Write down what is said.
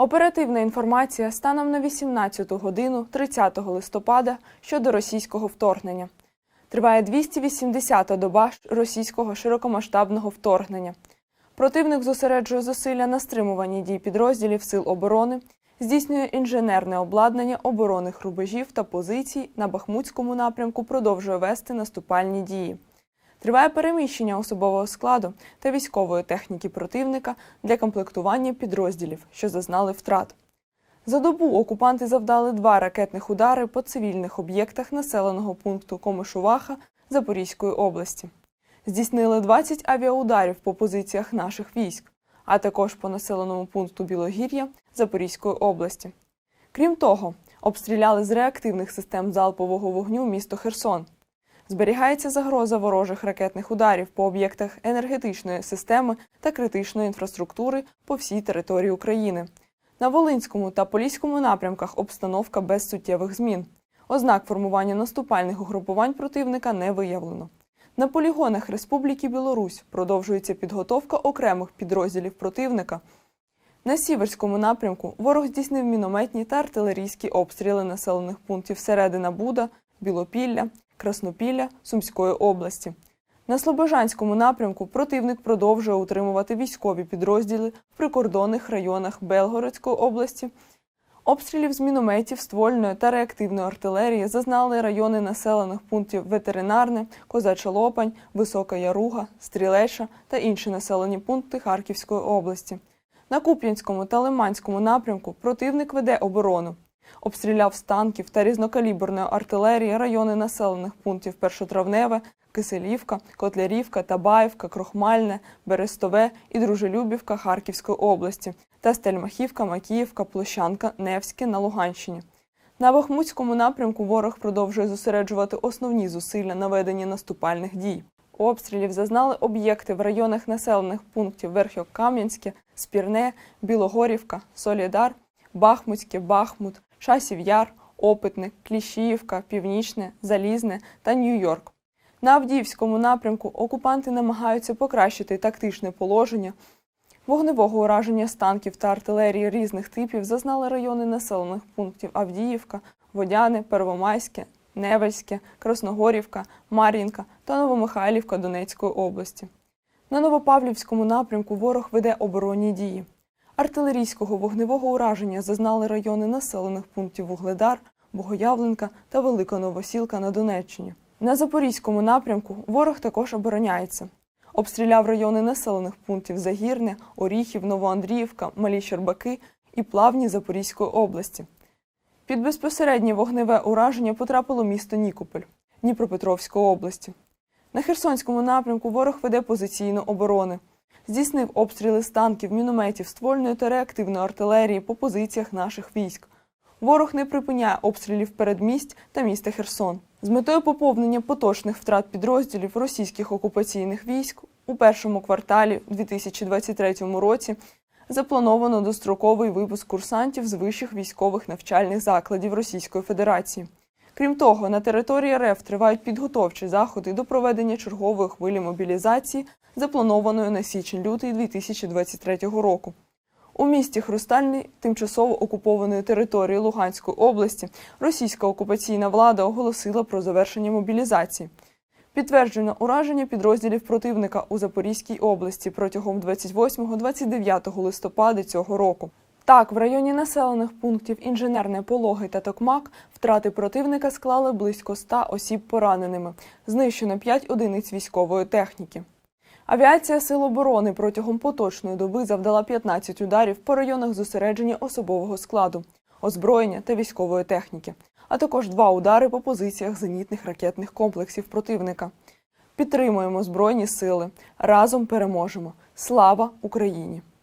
Оперативна інформація станом на 18 годину 30 листопада щодо російського вторгнення. Триває 280-та доба російського широкомасштабного вторгнення. Противник зосереджує зусилля на стримуванні дій підрозділів Сил оборони, здійснює інженерне обладнання оборонних рубежів та позицій на Бахмутському напрямку, продовжує вести наступальні дії. Триває переміщення особового складу та військової техніки противника для комплектування підрозділів, що зазнали втрат. За добу окупанти завдали два ракетних удари по цивільних об'єктах населеного пункту Комишуваха Запорізької області. Здійснили 20 авіаударів по позиціях наших військ, а також по населеному пункту Білогір'я Запорізької області. Крім того, обстріляли з реактивних систем залпового вогню місто Херсон. Зберігається загроза ворожих ракетних ударів по об'єктах енергетичної системи та критичної інфраструктури по всій території України. На Волинському та Поліському напрямках обстановка без суттєвих змін. Ознак формування наступальних угрупувань противника не виявлено. На полігонах Республіки Білорусь продовжується підготовка окремих підрозділів противника. На Сіверському напрямку ворог здійснив мінометні та артилерійські обстріли населених пунктів Середина Буда, Білопілля, Краснопілля Сумської області. На Слобожанському напрямку противник продовжує утримувати військові підрозділи в прикордонних районах Белгородської області. Обстрілів з мінометів, ствольної та реактивної артилерії зазнали райони населених пунктів Ветеринарне, Козача Лопань, Висока Яруга, Стрілеша та інші населені пункти Харківської області. На Куп'янському та Лиманському напрямку противник веде оборону. Обстріляв з танків та різнокаліберної артилерії райони населених пунктів Першотравневе, Киселівка, Котлярівка, Табаївка, Крохмальне, Берестове і Дружелюбівка Харківської області та Стельмахівка, Макіївка, Площанка, Невське на Луганщині. На Бахмутському напрямку ворог продовжує зосереджувати основні зусилля на веденні наступальних дій. Обстрілів зазнали об'єкти в районах населених пунктів Верхньокам'янське, Спірне, Білогорівка, Солідар, Бахмутське, Бахмут, Шасів Яр, Опитне, Кліщіївка, Північне, Залізне та Нью-Йорк. На Авдіївському напрямку окупанти намагаються покращити тактичне положення. Вогневого ураження з танків та артилерії різних типів зазнали райони населених пунктів Авдіївка, Водяне, Первомайське, Невельське, Красногорівка, Мар'їнка та Новомихайлівка Донецької області. На Новопавлівському напрямку ворог веде оборонні дії. Артилерійського вогневого ураження зазнали райони населених пунктів Вугледар, Богоявленка та Велика Новосілка на Донеччині. На Запорізькому напрямку ворог також обороняється. Обстріляв райони населених пунктів Загірне, Оріхів, Новоандріївка, Малі Щербаки і Плавні Запорізької області. Під безпосереднє вогневе ураження потрапило місто Нікополь Дніпропетровської області. На Херсонському напрямку ворог веде позиційну оборони. Здійснив обстріли з танків, мінометів, ствольної та реактивної артилерії по позиціях наших військ. Ворог не припиняє обстрілів передмість та міста Херсон. З метою поповнення поточних втрат підрозділів російських окупаційних військ у першому кварталі 2023 році заплановано достроковий випуск курсантів з вищих військових навчальних закладів Російської Федерації. Крім того, на території РФ тривають підготовчі заходи до проведення чергової хвилі мобілізації, запланованої на січень-лютий 2023 року. У місті Хрустальний, тимчасово окупованої території Луганської області, російська окупаційна влада оголосила про завершення мобілізації. Підтверджено ураження підрозділів противника у Запорізькій області протягом 28-29 листопада цього року. Так, в районі населених пунктів Інженерне Пологи та Токмак втрати противника склали близько 100 осіб пораненими. Знищено 5 одиниць військової техніки. Авіація Сил оборони протягом поточної доби завдала 15 ударів по районах зосередження особового складу, озброєння та військової техніки, а також два удари по позиціях зенітних ракетних комплексів противника. Підтримуємо Збройні сили. Разом переможемо. Слава Україні!